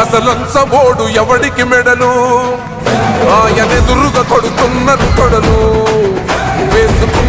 అసలొచ్చబోడు ఎవడికి మెడలు? ఆయనెదురుగా కొడుతున్నారు కొడలు వేసుకుంటు